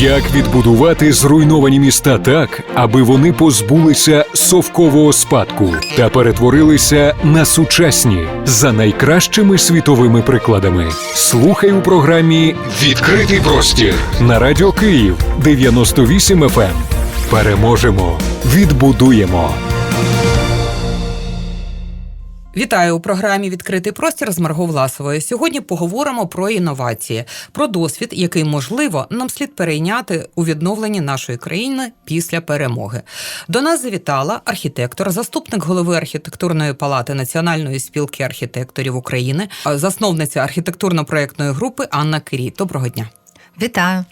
Як відбудувати зруйновані міста так, аби вони позбулися совкового спадку та перетворилися на сучасні за найкращими світовими прикладами? Слухай у програмі Відкритий простір на радіо Київ 98 FM. ем. Переможемо, відбудуємо. Вітаю у програмі Відкритий простір з Марго Власовою. Сьогодні поговоримо про інновації, про досвід, який можливо нам слід перейняти у відновленні нашої країни після перемоги. До нас завітала архітектор, заступник голови архітектурної палати Національної спілки архітекторів України, засновниця архітектурно-проєктної групи Анна Кирій. Доброго дня. Вітаю,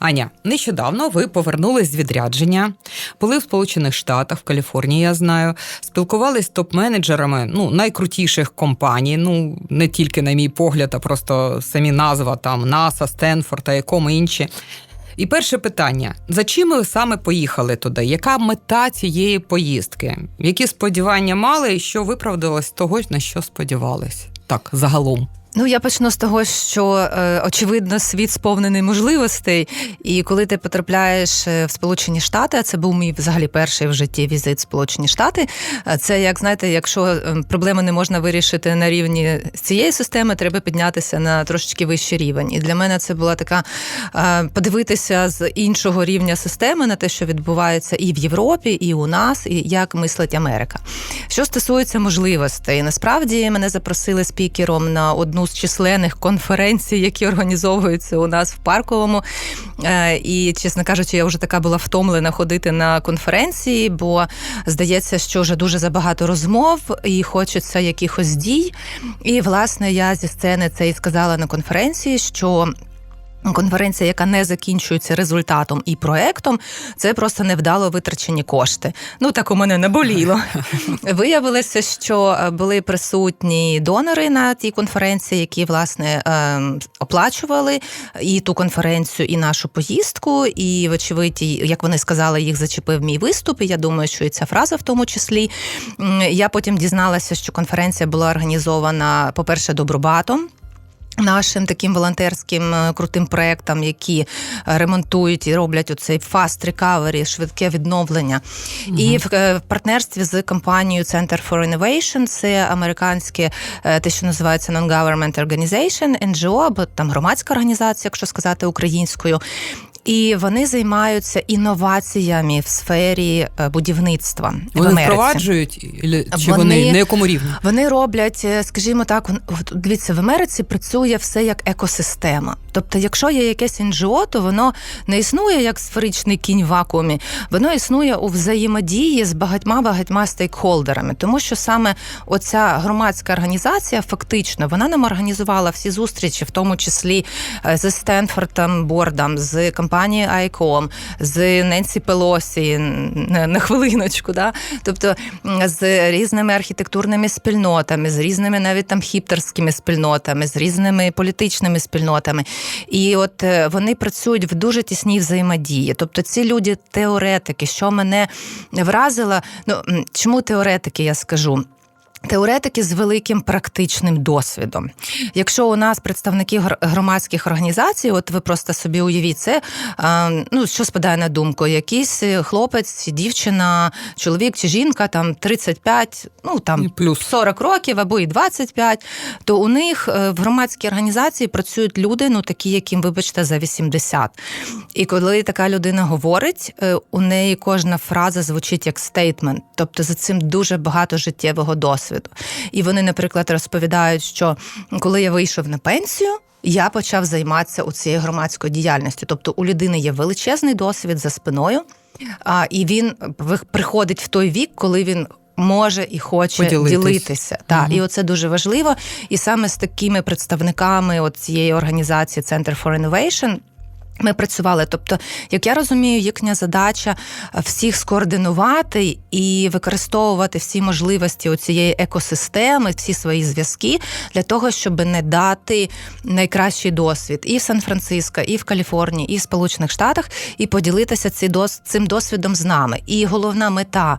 Аня. Нещодавно ви повернулись з відрядження, були в Сполучених Штатах, в Каліфорнії. Я знаю, спілкувались з топ-менеджерами ну найкрутіших компаній. Ну не тільки на мій погляд, а просто самі назва там НАСА, Стенфорд та якому інші. І перше питання: за чим ви саме поїхали туди? Яка мета цієї поїздки? Які сподівання мали, і що виправдалось того, на що сподівались? Так, загалом. Ну я почну з того, що е, очевидно світ сповнений можливостей, і коли ти потрапляєш е, в Сполучені Штати, а це був мій взагалі перший в житті візит в Сполучені Штати. е, Це як знаєте, якщо проблеми не можна вирішити на рівні цієї системи, треба піднятися на трошечки вищий рівень. І для мене це була така подивитися з іншого рівня системи на те, що відбувається і в Європі, і у нас, і як мислить Америка. Що стосується можливостей, насправді мене запросили спікером на одну з численних конференцій, які організовуються у нас в парковому. Е, І, чесно кажучи, я вже така була втомлена ходити на конференції, бо здається, що вже дуже забагато розмов і хочеться якихось дій. І, власне, я зі сцени це і сказала на конференції, що. Конференція, яка не закінчується результатом і проектом, це просто невдало витрачені кошти. Ну так у мене наболіло. Виявилося, що е, були присутні донори на тій конференції, які власне ем, оплачували і ту конференцію, і нашу поїздку. І, вочевидь, як вони сказали, їх зачепив мій виступ. І я думаю, що і ця фраза в тому числі. Я потім дізналася, що конференція була організована, по-перше, добробатом. Нашим таким волонтерським е, крутим проектам, які е, ремонтують і роблять оцей fast recovery, швидке відновлення, і в, е, в партнерстві з компанією Center for Innovation, це американське те, що називається Non-Government Organization, NGO, або там громадська організація, якщо сказати українською. І вони займаються інноваціями в сфері е, будівництва в Вони Америці. впроваджують чи Вони- вони на якому рівні? Вони роблять, е, скажімо так, дивіться, в Америці працює все як екосистема. Тобто, якщо є якесь НГО, то воно не існує як сферичний кінь в вакуумі, воно існує у взаємодії з багатьма багатьма стейкхолдерами, тому що саме оця громадська організація, фактично, вона нам організувала всі зустрічі, в тому числі е, з Стенфордом Бордом, з компанією ICOM, з Ненсі Пелосі на, на хвилиночку. Да? Тобто з різними архітектурними спільнотами, з різними навіть там хіптерськими спільнотами, з різними політичними спільнотами. І от е, вони працюють в дуже тісній взаємодії. Тобто ці люди теоретики, що мене вразило, ну чому теоретики, я скажу. Теоретики з великим практичним досвідом. Якщо у нас представники громадських організацій, от ви просто собі уявіть це, ну що спадає на думку, якийсь е, хлопець, дівчина, чоловік чи жінка, там 35, ну там І плюс. 40 років або і 25, то у них е, в громадській організації працюють люди, ну такі, яким, вибачте, за 80. І коли така людина говорить, е, у неї кожна фраза звучить як стейтмент, тобто за цим дуже багато життєвого досвіду. І вони, наприклад, розповідають, що коли я вийшов на пенсію. Я почав займатися у цією громадською діяльністю. Тобто у людини є величезний досвід за спиною, а, і він приходить в той вік, коли він може і хоче Поділитись. ділитися. Так, і оце дуже важливо. І саме з такими представниками от цієї організації Center for Innovation ми працювали. Тобто, як я розумію, їхня задача е, всіх скоординувати і використовувати всі можливості цієї екосистеми, всі свої зв'язки для того, щоб не дати найкращий досвід і в Сан-Франциско, і в Каліфорнії, і в Сполучених Штатах, і поділитися цим досвідом з нами. І головна мета,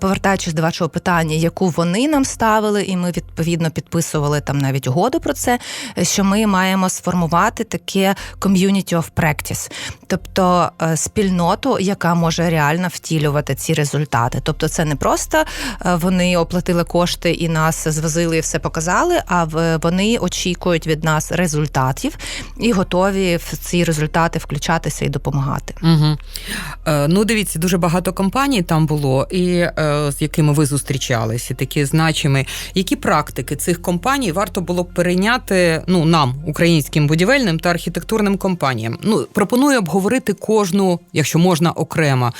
повертаючись до вашого питання, яку вони нам ставили, і ми відповідно підписували там навіть угоду про це, що ми маємо сформувати таке community of practice, тобто е, спільноту, яка може реально втілювати ці результати. Тобто, це не просто е, вони оплатили кошти і нас звозили і все показали. А вони очікують від нас результатів і готові в ці результати включатися і допомагати. Угу. Ну, дивіться, дуже багато компаній там було, і з якими ви зустрічалися, такі значимі. Які практики цих компаній варто було б перейняти ну, нам, українським будівельним та архітектурним компаніям? Ну, пропоную обговорити кожну, якщо можна, окремо.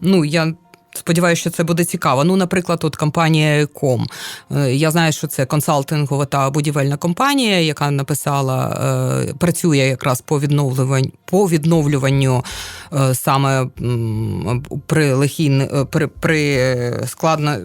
Ну, я. Сподіваюся, що це буде цікаво. Ну, наприклад, от компанія Ком. Я знаю, що це консалтингова та будівельна компанія, яка написала, е, працює якраз по відновлюванню, по відновлюванню е, саме при лихій, е, при, при складно.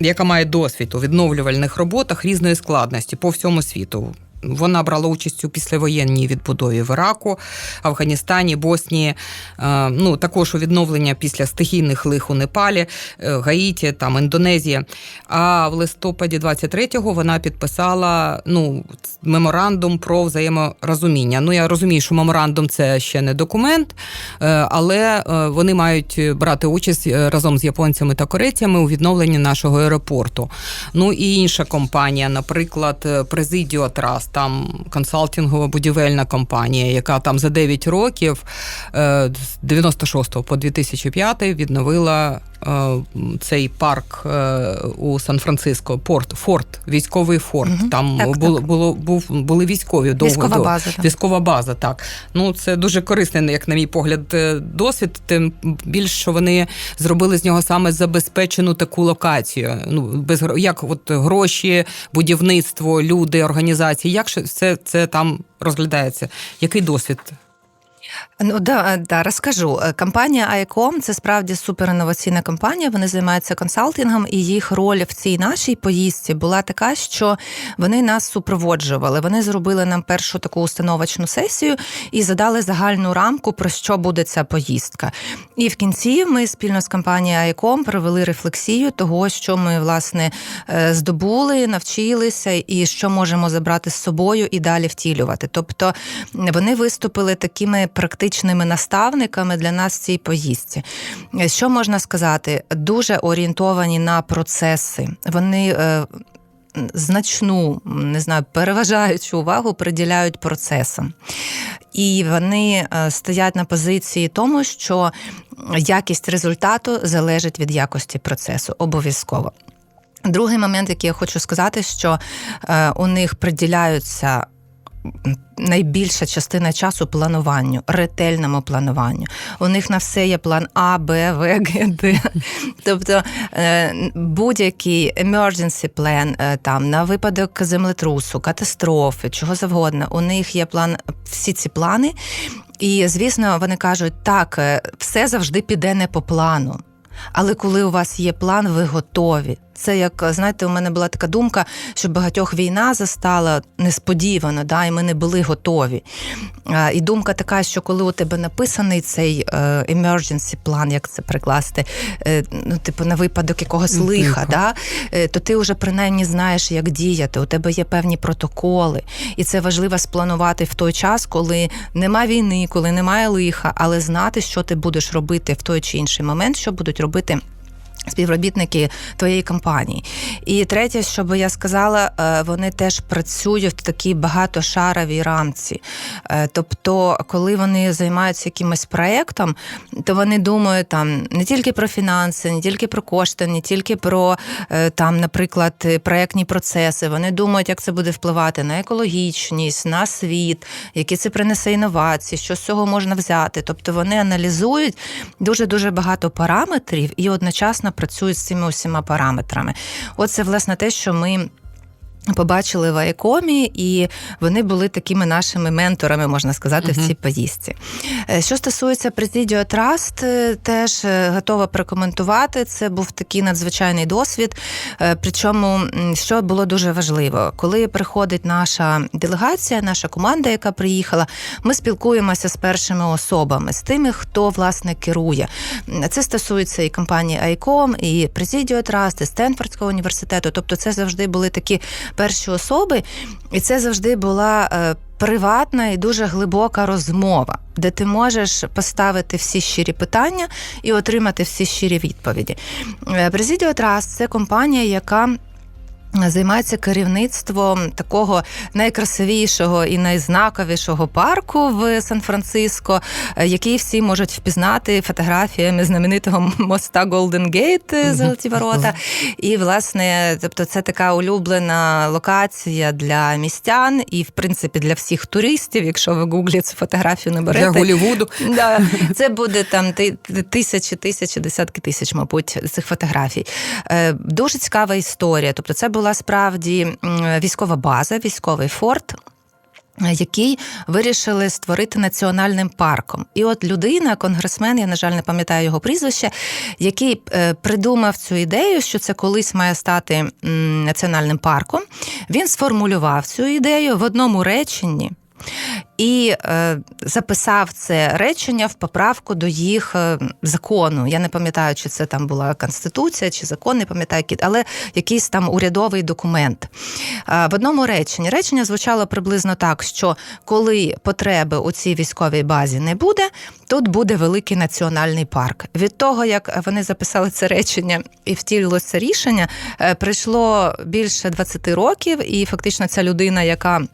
Яка має досвід у відновлювальних роботах різної складності по всьому світу. Вона брала участь у післявоєнній відбудові в Іраку, Афганістані, Боснії, е, ну також у відновлення після стихійних лих у Непалі, е, Гаїті, там Індонезія. А в листопаді 23-го вона підписала ну, меморандум про взаєморозуміння. Ну я розумію, що меморандум це ще не документ, е, але вони мають брати участь разом з японцями та корейцями у відновленні нашого аеропорту. Ну і інша компанія, наприклад, Presidio Trust, там консалтингова будівельна компанія, яка там за 9 років е, з 96 по 2005 відновила цей парк е, у Сан-Франциско, порт, форт, військовий форт. Мгм. Там Так, було, так. було був були військові довго Військова база. так. Військова база, так. Ну це дуже корисний, як на мій погляд, е, досвід. Тим більш що вони зробили з нього саме забезпечену таку локацію. Ну без як от гроші, будівництво, люди, організації. Як все це там розглядається? Який досвід? Ну да, да, розкажу. Е, Компанія ICOM – це справді суперінноваційна компанія. Вони займаються консалтингом, і їх роль в цій нашій поїздці була така, що вони нас супроводжували. Вони зробили нам першу таку установочну сесію і задали загальну рамку про що буде ця поїздка. І в кінці ми спільно з компанією ICOM провели рефлексію того, що ми власне е, здобули, навчилися, і що можемо забрати з собою і далі втілювати. Тобто вони виступили такими практичними наставниками для нас в цій поїздці. Що можна сказати? Дуже орієнтовані на процеси. Вони. е, Значну, не знаю, переважаючу увагу приділяють процесам. І вони е, стоять на позиції тому, що якість результату залежить від якості процесу обов'язково. Другий момент, який я хочу сказати, що е, у них приділяються найбільша частина часу плануванню, ретельному плануванню. У них на все є план А, Б, В, Г, Д. Тобто е, будь-який emergency plan е, там на випадок землетрусу, катастрофи, чого завгодно. У них є план, всі ці плани. І звісно, вони кажуть, так, е, все завжди піде не по плану. Але коли у вас є план, ви готові. Це як знаєте, у мене була така думка, що багатьох війна застала несподівано, да, і ми не були готові. І думка така, що коли у тебе написаний цей е, emergency план, як це прикласти, е, ну, типу, на випадок якогось лиха, да, е, то ти вже принаймні знаєш, як діяти. У тебе є певні протоколи, і це важливо спланувати в той час, коли нема війни, коли немає лиха, але знати, що ти будеш робити в той чи інший момент, що будуть робити. Співробітники твоєї компанії. І третє, що би я сказала, е, вони теж працюють в такій багатошаровій рамці. Е, Тобто, коли вони займаються якимось проєктом, то вони думають там не тільки про фінанси, не тільки про кошти, не тільки про е, там, наприклад, проєктні процеси. Вони думають, як це буде впливати на екологічність, на світ, які це принесе інновації, що з цього можна взяти. Тобто вони аналізують дуже дуже багато параметрів і одночасно працюють з цими усіма параметрами. Оце власне те, що ми. Побачили в Айкомі, і вони були такими нашими менторами, можна сказати, в цій поїздці. Е, Що стосується Trust, е, теж е, готова прокоментувати. Це був такий надзвичайний досвід. Е, Причому, що було дуже важливо, коли приходить наша делегація, наша команда, яка приїхала, ми спілкуємося з першими особами, з тими, хто власне керує. Це стосується і компанії ICOM, і Presidio Trust, і Стенфордського університету. Тобто, це завжди були такі перші особи, і це завжди була. е, приватна і дуже глибока розмова, де ти можеш поставити всі щирі питання і отримати всі щирі відповіді. Президіо Траст – це компанія, яка Займається керівництвом такого найкрасивішого і найзнаковішого парку в Сан-Франциско, е, який всі можуть впізнати фотографіями знаменитого моста Голден Гейт Золоті Ворота. І, власне, тобто, це така улюблена локація для містян і, в принципі, для всіх туристів. Якщо ви гуглі цю фотографію Для наберете, Голівуду. Да, це буде там тисячі, тисячі, десятки тисяч, мабуть, цих фотографій. Е, Дуже цікава історія. Тобто, це була справді військова база, військовий форт. Який вирішили створити національним парком, і от людина, конгресмен, я на жаль не пам'ятаю його прізвище, який е, придумав цю ідею, що це колись має стати національним парком. Він сформулював цю ідею в одному реченні і е, записав це речення в поправку до їх е, закону. Я не пам'ятаю, чи це там була конституція, чи закон, не пам'ятаю, але якийсь там урядовий документ. Е, в одному реченні речення звучало приблизно так, що коли потреби у цій військовій базі не буде, тут буде великий національний парк. Від того, як вони записали це речення і втілилося рішення, е, пройшло більше 20 років, і фактично ця людина, яка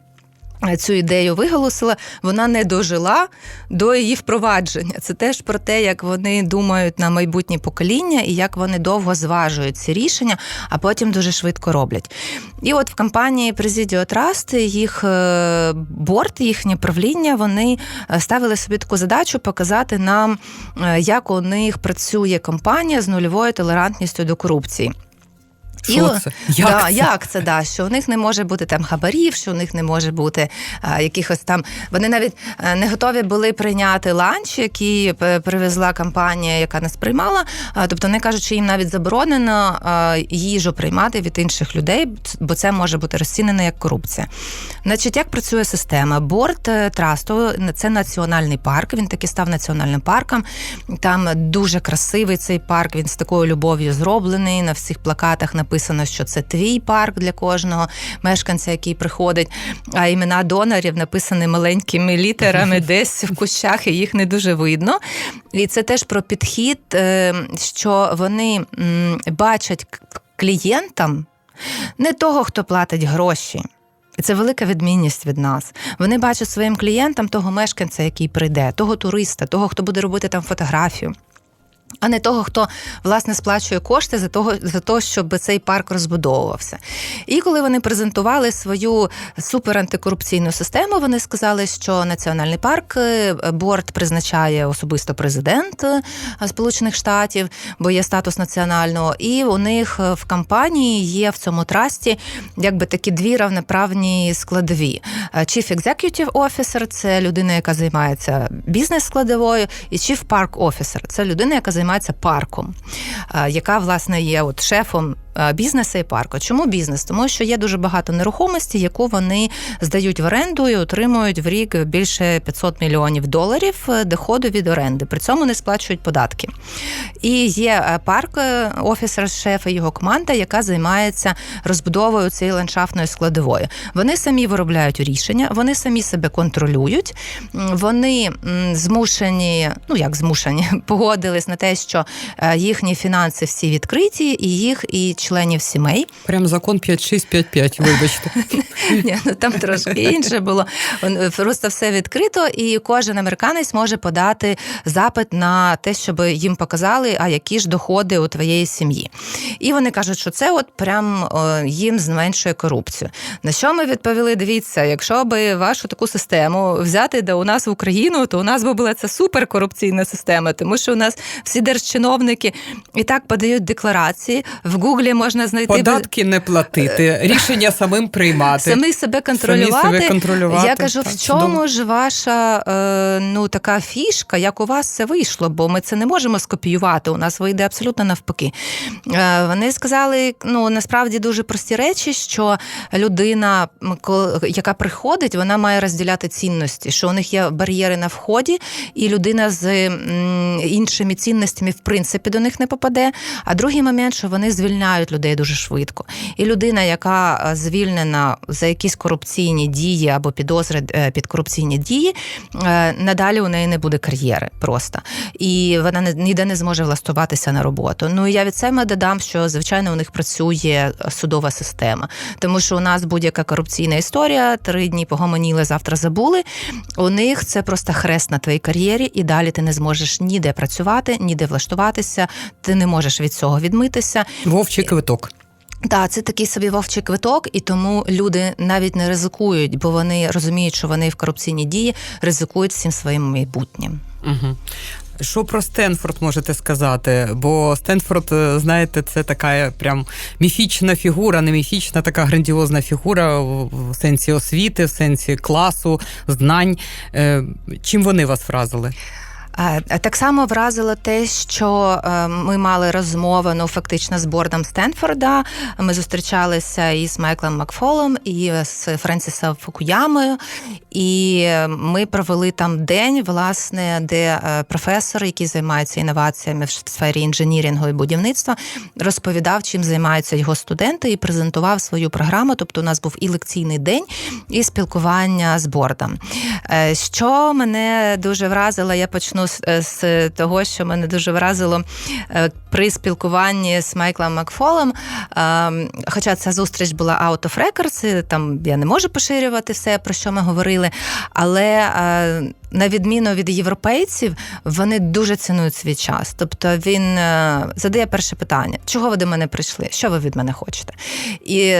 Цю ідею виголосила, вона не дожила до її впровадження. Це теж про те, як вони думають на майбутнє покоління і як вони довго зважують ці рішення, а потім дуже швидко роблять. І от в компанії Presidio Trust їх е, борт, їхнє правління, вони е, ставили собі таку задачу показати нам, е, як у них працює компанія з нульовою толерантністю до корупції. Що це? Як да, це? як це да? Що у них не може бути там хабарів, що у них не може бути а, якихось там. Вони навіть е, не готові були прийняти ланч, який е, привезла компанія, яка нас приймала. А, тобто вони кажуть, що їм навіть заборонено а, їжу приймати від інших людей, бо це може бути розцінено як корупція. Значить, як працює система? Борт е, трасту це національний парк. Він таки став національним парком. Там дуже красивий цей парк. Він з такою любов'ю зроблений. На всіх плакатах написано, що це твій парк для кожного мешканця, який приходить. А імена донорів написані маленькими літерами десь в кущах, і їх не дуже видно. І це теж про підхід, е, що вони бачать клієнтам не того, хто платить гроші. І Це велика відмінність від нас. Вони бачать своїм клієнтам того мешканця, який прийде, того туриста, того, хто буде робити там фотографію. А не того, хто власне сплачує кошти за того, за того, щоб цей парк розбудовувався. І коли вони презентували свою суперантикорупційну систему, вони сказали, що національний парк е, борт призначає особисто президент е, Сполучених Штатів, бо є статус національного, і у них е, в компанії є в цьому трасті якби такі дві равноправні складові. Chief Executive Officer – це людина, яка займається бізнес-складовою, і Chief Park Officer – це людина, яка займається парком, е, яка власне є от шефом. Е, Бізнесу і парку. Чому бізнес? Тому що є дуже багато нерухомості, яку вони здають в оренду і отримують в рік більше 500 мільйонів доларів е, доходу від оренди. При цьому не сплачують податки. І є е, парк офісер шеф і його команда, яка займається розбудовою цієї ландшафтної складової. Вони самі виробляють рішення, вони самі себе контролюють. Вони змушені, ну як змушені, погодились на те, що їхні фінанси всі відкриті, і їх і членів сімей. Прям закон 5655, вибачте. Ні, ну там трошки інше було. Е, Просто все відкрито, і кожен американець може подати запит на те, щоб їм показали, а які ж доходи у твоєї сім'ї. І вони кажуть, що це от прям їм зменшує корупцію. На що ми відповіли? Дивіться, якщо би вашу таку систему взяти до у нас в Україну, то у нас би була це суперкорупційна система, тому що у нас всі держчиновники і так подають декларації. В Гуглі можна знайти Податки не платити, рішення самим приймати. Самі себе контролювати. Самі себе контролювати. Я кажу, Так, в чому чудово. ж ваша е, ну така фішка, як у вас це вийшло? Бо ми це не можемо скопіювати. У нас вийде абсолютно навпаки. Е, вони сказали, ну насправді дуже прості речі, що людина, яка приходить, вона має розділяти цінності, що у них є бар'єри на вході, і людина з іншими цінностями в принципі до них не попаде. А другий момент, що вони звільняють звільняють людей дуже швидко. І людина, яка е, звільнена за якісь корупційні дії або підозри е, під корупційні дії, е, надалі у неї не буде кар'єри просто. І вона ніде не зможе влаштуватися на роботу. Ну я від себе додам, що звичайно у них працює судова система, тому що у нас будь-яка корупційна історія, три дні погомоніли, завтра забули. У них це просто хрест на твоїй кар'єрі, і далі ти не зможеш ніде працювати, ніде влаштуватися, ти не можеш від цього відмитися. Вовчий квиток. Так, це такий собі вовчий квиток, і тому люди навіть не ризикують, бо вони розуміють, що вони в корупційній дії ризикують всім своїм майбутнім. Угу. Що про Стенфорд можете сказати? Бо Стенфорд, е, знаєте, це така прям міфічна фігура, не міфічна, така грандіозна фігура в в сенсі освіти, в сенсі класу, знань. Е, Чим вони вас вразили? Е, Так само вразило те, що е, ми мали розмову ну, фактично з бордом Стенфорда. Ми зустрічалися із Майклом Макфолом і з Френсісом Фукуямою. І ми провели там день, власне, де е, професор, який займається інноваціями в сфері інженірингу і будівництва, розповідав, чим займаються його студенти, і презентував свою програму. Тобто, у нас був і лекційний день, і спілкування з бордом. Що мене дуже вразило, я почну з, з того, що мене дуже вразило е, при спілкуванні з Майклом Макфолом. Е, Хоча ця зустріч була out of records, там я не можу поширювати все, про що ми говорили, але е, на відміну від європейців, вони дуже цінують свій час. Тобто він е, задає перше питання: чого ви до мене прийшли? Що ви від мене хочете? І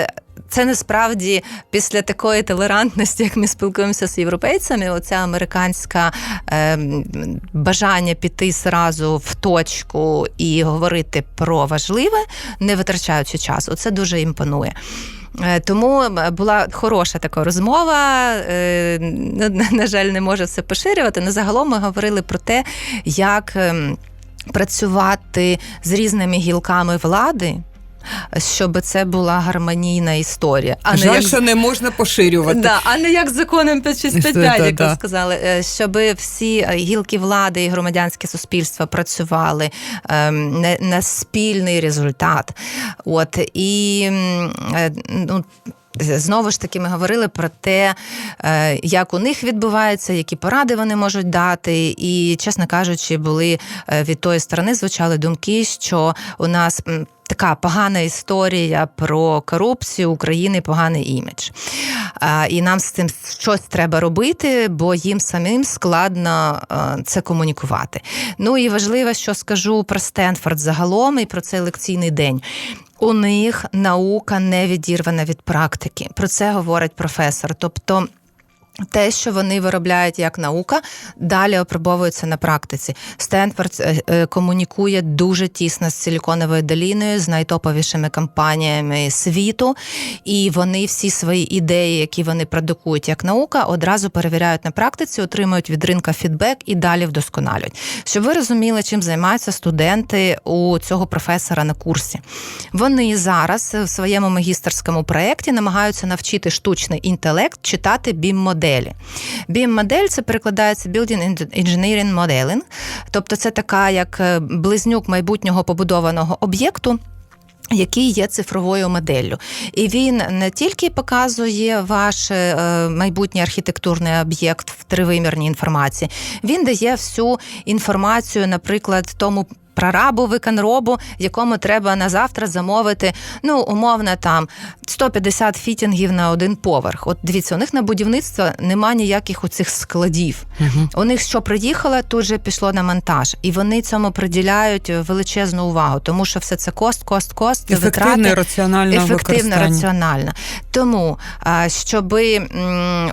це насправді після такої толерантності, як ми спілкуємося з європейцями, оця американська е, бажання піти зразу в точку і говорити про важливе, не витрачаючи часу. Це дуже імпонує. Е, Тому була хороша така розмова. Е, на- На жаль, не можу все поширювати. але загалом ми говорили про те, як ем, працювати з різними гілками влади. Щоб це була гармонійна історія, а не як що не можна поширювати. Да, а не як законом 565, як ви сказали, Е, щоб всі е, гілки влади і громадянське суспільство працювали ем, на, на спільний результат. От і е, ну. Знову ж таки, ми говорили про те, е, як у них відбувається, які поради вони можуть дати. І, чесно кажучи, були е, від тої сторони звучали думки, що у нас така погана історія про корупцію України, поганий імідж. І нам з цим щось треба робити, бо їм самим складно е, це комунікувати. Ну і важливо, що скажу про Стенфорд загалом і про цей лекційний день. У них наука не відірвана від практики. Про це говорить професор. Тобто. Те, що вони виробляють як наука, далі опробовується на практиці. Стенфорд е, е, комунікує дуже тісно з Силіконовою доліною, з найтоповішими компаніями світу, і вони всі свої ідеї, які вони продукують як наука, одразу перевіряють на практиці, отримують від ринка фідбек і далі вдосконалюють. Щоб ви розуміли, чим займаються студенти у цього професора на курсі. Вони зараз в своєму магістерському проєкті намагаються навчити штучний інтелект читати BIM-моделі. BIM-модель це перекладається Building Engineering Modeling, тобто це така як е, близнюк майбутнього побудованого об'єкту. Який є цифровою моделлю, і він не тільки показує ваш е, майбутній архітектурний об'єкт в тривимірній інформації, він дає всю інформацію, наприклад, тому прорабу, виконробу, якому треба на завтра замовити, ну, умовно, там 150 фітінгів на один поверх. От дивіться, у них на будівництво нема ніяких оцих складів. Угу. У них що приїхало, тут же пішло на монтаж, і вони цьому приділяють величезну увагу, тому що все це кост, кост, кост, витрати. раціональне Ефективно, раціонально. Тому, щоб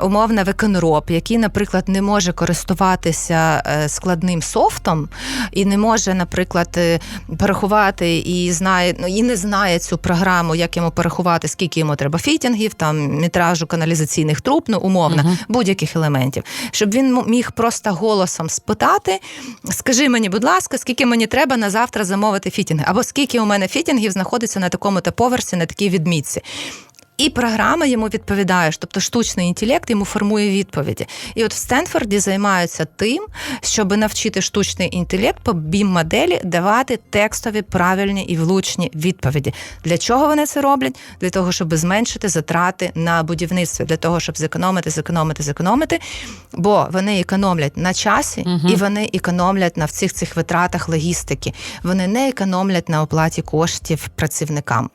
умовно виконроб, який, наприклад, не може користуватися е, складним софтом і не може, наприклад, е, порахувати і знає, ну, і не знає цю програму, як йому порахувати, скільки йому треба фітінгів, там метражу каналізаційних труб, ну умовно, Мгм. будь-яких елементів, щоб він міг просто голосом спитати: скажи мені, будь ласка, скільки мені треба на завтра замовити фітінги, або скільки у мене фітінгів знаходиться на такому-то поверсі, на такій відмітці. І програма йому відповідає, тобто штучний інтелект йому формує відповіді. І от в Стенфорді займаються тим, щоб навчити штучний інтелект по бім-моделі давати текстові правильні і влучні відповіді. Для чого вони це роблять? Для того, щоб зменшити затрати на будівництво, для того, щоб зекономити, зекономити, зекономити. Бо вони економлять на часі Мгм. і вони економлять на всіх цих витратах логістики. Вони не економлять на оплаті коштів працівникам.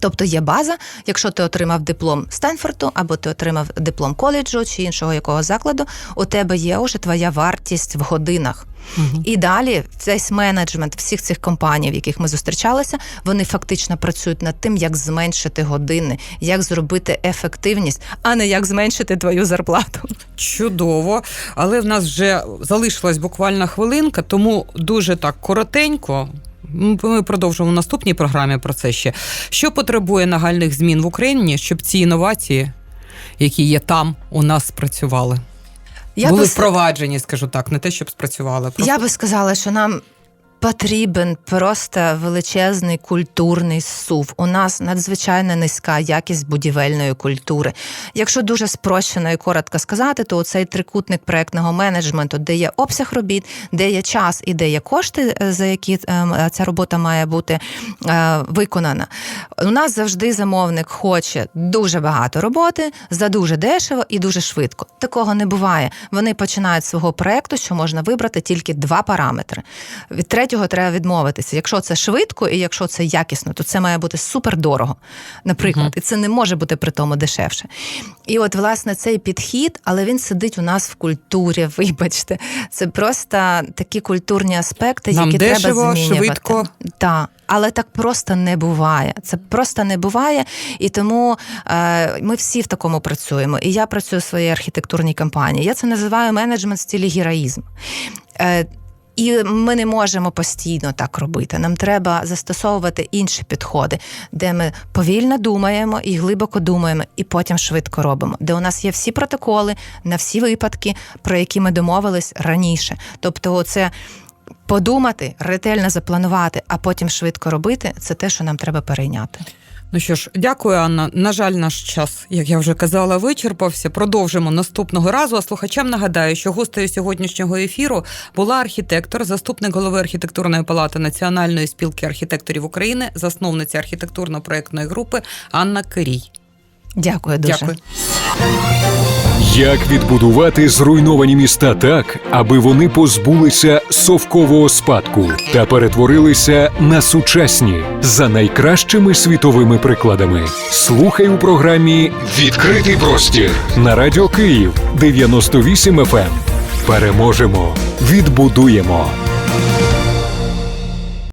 Тобто є база, якщо ти отримав диплом Стенфорду, або ти отримав диплом коледжу чи іншого якого закладу, у тебе є вже твоя вартість в годинах. Мгм. І далі весь менеджмент всіх цих компаній, в яких ми зустрічалися, вони фактично працюють над тим, як зменшити години, як зробити ефективність, а не як зменшити твою зарплату. Чудово, але в нас вже залишилась буквально хвилинка, тому дуже так коротенько. Ми продовжимо в наступній програмі про це ще. Що потребує нагальних змін в Україні, щоб ці інновації, які є там, у нас спрацювали? Були би впроваджені, скажу так, не те, щоб спрацювали. Просто Я би сказала, що нам потрібен просто величезний культурний сув. У нас надзвичайно низька якість будівельної культури. Якщо дуже спрощено і коротко сказати, то цей трикутник проектного менеджменту, де є обсяг робіт, де є час і де є кошти, е, за які е, ця робота має бути е, виконана. У нас завжди замовник хоче дуже багато роботи за дуже дешево і дуже швидко. Такого не буває. Вони починають свого проекту, що можна вибрати тільки два параметри. Від третього треба відмовитися. Якщо це швидко і якщо це якісно, то це має бути супер дорого, наприклад, Мгм. і це не може бути при тому дешевше. І от, власне, цей підхід, але він сидить у нас в культурі. Вибачте, це просто такі культурні аспекти, Нам які дешево, треба змінювати. швидко. Так, але так просто не буває. Це просто не буває. І тому е, ми всі в такому працюємо. І я працюю в своїй архітектурній компанії. Я це називаю менеджмент в стилі героїзм. Е, і ми не можемо постійно так робити. Нам треба застосовувати інші підходи, де ми повільно думаємо і глибоко думаємо, і потім швидко робимо, де у нас є всі протоколи на всі випадки, про які ми домовились раніше. Тобто, це подумати, ретельно запланувати, а потім швидко робити це те, що нам треба перейняти. Ну що ж, дякую, Анна. На жаль, наш час, як я вже казала, вичерпався. Продовжимо наступного разу. А слухачам нагадаю, що гостею сьогоднішнього ефіру була архітектор, заступник голови архітектурної палати Національної спілки архітекторів України, засновниця архітектурно-проектної групи Анна Кирій. Дякую дуже. Дякую. Як відбудувати зруйновані міста так, аби вони позбулися совкового спадку та перетворилися на сучасні за найкращими світовими прикладами? Слухай у програмі Відкритий простір на радіо Київ 98 FM. Переможемо, відбудуємо.